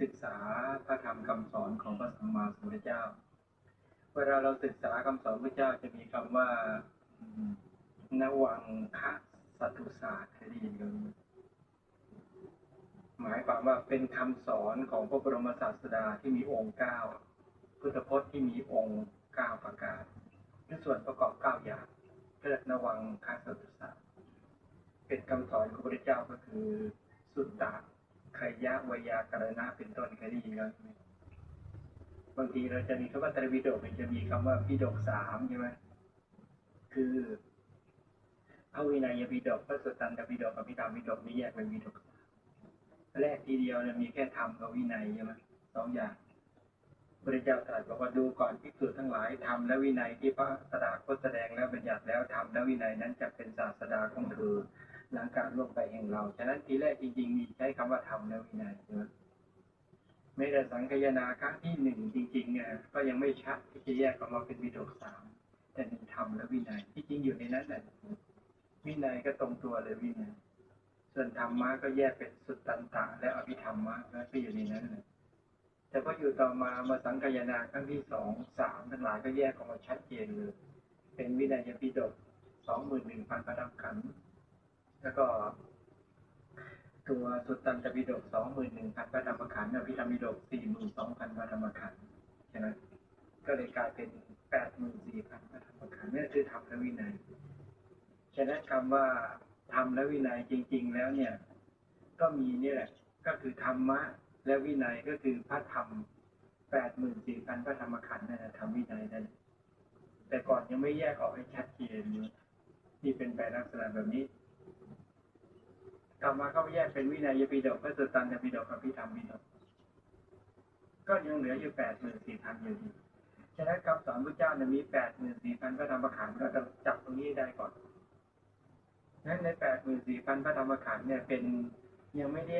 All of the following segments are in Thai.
ศึกษาพระธรรมคำสอนของพระสัมมาสัมพุทธเจ้า เวลาเราศึกษาคำสอนพระเจ้าจะมีคำว่านวังคะสัตุศาสตร์คยได้ยินกันไหมายความว่าเป็นคำสอนของพระบรมศาสดาที่มีองค์เก้าพุทธพจน์ที่มีองค์เก้าประการและส่วนประกอบเก้าอย่างเรียกนวังคะสัตุศาสตร์เป็นคำสอนของพระเจ้าก็คือสุตตะ ยะวยากรณะเป็นต้นเคยได้ยินกันไหมบางทีเราจะมีคำว่าตรวิโดกมันจะมีคำว่าพิโดกสามใช่ไหมคือพระวินัยปิฎกพระสุตตันตปิฎกกับพิธรรมปิฎกนี่แยกเป็นปิฎกแรกทีเดียวเนี่ยมีแค่ธรรมกับวินัยใช่ไหมสองอย่างพระเจ้าตรัสบอกว่าดูก่อนภิกษุทั้งหลายธรรมและวินัยที่พระตถาคตแสดงแล้วบัญญัติแล้วธรรมและวินัยนั้นจะเป็นศาสดาของเธอ หลังการล่วงไปแห่งเรา ฉะนั้นทีแรกจริงๆ มีใช้คำว่าธรรมและวินัยใช่ไหมไม่แต่สังคายนาครั้งที่หนึ่งจริงๆเนี่ยก็ยังไม่ชัดที่จะแยกออกมาเป็นวิโดกสามแต่มีธรรมและวินัยที่จริงอยู่ในนั้นแหละวินัยก็ตรงตัวเลยวินัยส่วนธรรมะก็แยกเป็นสุตตันตะและอภิธรรมะแล้วก็อยู่ในนั้นเลยแต่พออยู่ต่อมามาสังคายนาครั้งที่สองสามทั้งหลายก็แยกออกมาชัดเจนเลย เป็นวินัยปิฎกสองหมื่นหนึ่งพันพระธรรมขันธ์ แล้วก็ตัวสุตตันตปิฎกสองหมื่นหนึ่งพันพระธรรมขันธ์อภิธรรมปิฎกสี่หมื่นสองพันพระธรรมขันธ์ใช่ไหมก็เลยกลายเป็นแปดหมื่นสี่พันพระธรรมขันธ์นี่คือธรรมและวินัยฉะนั้นคำว่าธรรมและวินัยจริง ๆ แล้วเนี่ย ก็มีนี่แหละ ก็คือธรรมะและวินัยก็คือพระธรรมแปดหมื่นสี่พันพระธรรมขันธ์นั่นแหละธรรมวินัยนั่นแต่ก่อนยังไม่แยกออกให้ชัดเจนอยู่นี่เป็นแปลักษณะแบบนี้ ต่อมาก็แยกเป็นวินัยปิฎกพระสุตตันตปิฎกกับพิธรรมปิฎกก็ยังเหลืออยู่แปดหมื่นสี่พันอยู่ดีฉะนั้นคำสอนพระเจ้าเนี่ยมีแปดหมื่นสี่พันพระธรรมขันธ์ก็ต้องจับตรงนี้ได้ก่อนนั้นในแปดหมื่นสี่พันพระธรรมขันธ์เนี่ยเป็นยังไม่ได้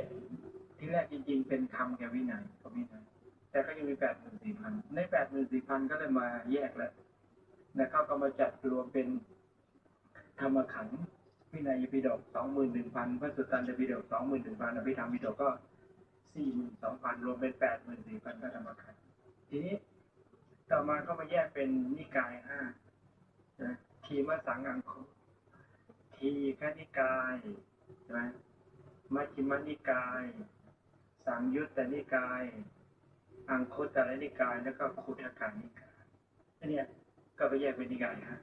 ที่แรกจริง ๆ เป็นธรรมแก่วินัยกับวินัยแต่ก็ยังมีแปดหมื่นสี่พันในแปดหมื่นสี่พันก็เลยมาแยกแล้วนะเขาก็มาจัดรวมเป็นธรรมขันธ์ วินัยปิฎกสองหมื่นหนึ่งพันพระสุตตันตปิฎกสองหมื่นหนึ่งพันอภิธรรมปิฎกก็สี่หมื่นสองพันรวมเป็นแปดหมื่นสี่พันพระธรรมขันธ์ทีนี้ต่อมาก็มาแยกเป็นนิกายห้านะทีมสังอังคุทีฆนิกายใช่ไหมมัชฌิมนิกาย สังยุตตนิกาย อังคุตตรนิกาย แล้วก็คุถการนิกายอันนี้ก็ไปแยกเป็นนิกายฮะ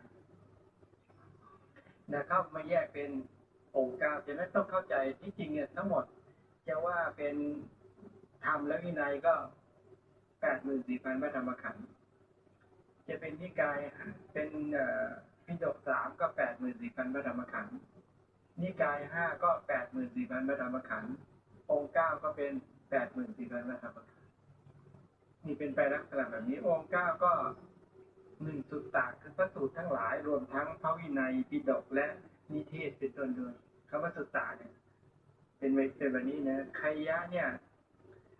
นะครับมาแยกเป็นองค์เก้าฉะนั้นต้องเข้าใจที่จริงเนี่ยทั้งหมดจะว่าเป็นธรรมและวินัยก็แปดหมื่นสี่พันพระธรรมขันธ์จะเป็นนิกายเป็นอ่อพิฎกสามก็แปดหมื่นสี่พันพระธรรมขันธ์นิกายห้าก็แปดหมื่นสี่พันพระธรรมขันธ์องค์เก้าก็เป็นแปดหมื่นสี่พันพระธรรมขันธ์นี่เป็นไปลักษณะแบบนี้ องค์เก้าก็ หนึ่งสุตตะคือพระสูตรทั้งหลายรวมทั้งพระวินัยปิฎกและนิเทศเป็นต้นด้วยคำว่าสุตตะเนี่ยเป็นเป็นแบบนี้นะไคยะเนี่ย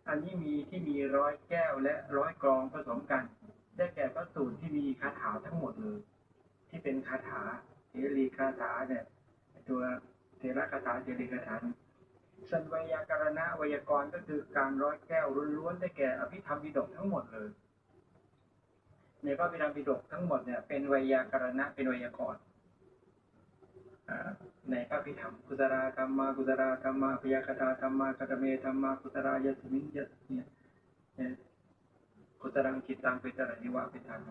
อันนี้มีที่มีร้อยแก้วและร้อยกรองผสมกัน ได้แก่พระสูตรที่มีคาถาทั้งหมดเลย ที่เป็นคาถาเทรีคาถาเนี่ย ตัวเทระคาถาเทรีคาถาส่วนไวยากรณะไวยากรณ์ก็คือการร้อยแก้วล้วนๆได้แก่อภิธรรมปิฎกทั้งหมดเลย ในพระอภิธรรมปิฎกทั้งหมดเนี่ยเป็นไวยากรณะเป็นไวยากรณ์ในพระอภิธรรมกุตราธรรมากุตราธรรมาพยาคตาธรรมาคตเมธรรมากุตรายสมิงยเนี่ยกุตรังจิตตังเป็นตระนิวะเป็นทาง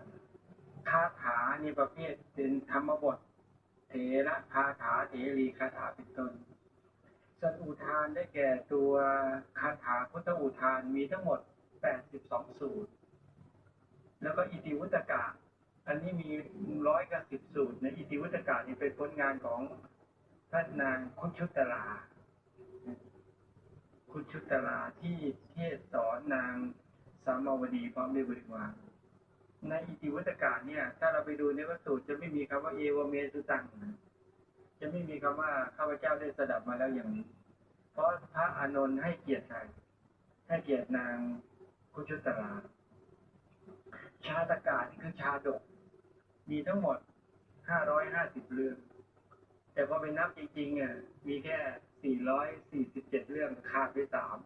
คาถานี่ประเภทเป็นธรรมบท เถระคาถาเถรีคาถาเป็นต้นส่วนอุทานได้แก่ตัวคาถาพุทธอุทานมีทั้งหมด 82 สูตร แล้วก็อิติวุตกะ อันนี้มีร้อยกับสิบสูตรในอิติวุตกะนี่เป็นผลงานของท่านนางคุชุตลา คุชุตลาที่เทศสอนนางสามาวดีพร้อมด้วยบริวารในอิติวุตกะเนี่ย ถ้าเราไปดูในพระสูตรจะไม่มีคำว่าเอวเมสุตัง จะไม่มีคำว่าข้าพเจ้าได้สดับมาแล้วอย่างนี้ เพราะพระอานนท์ให้เกียรติให้เกียรตินางคุชุตลา ชาตกานี่คือชาดก มีทั้งหมดห้าร้อยห้าสิบเรื่อง แต่พอไปนับจริงๆอะมีแค่สี่ร้อยสี่สิบเจ็ดเรื่องขาดไปสาม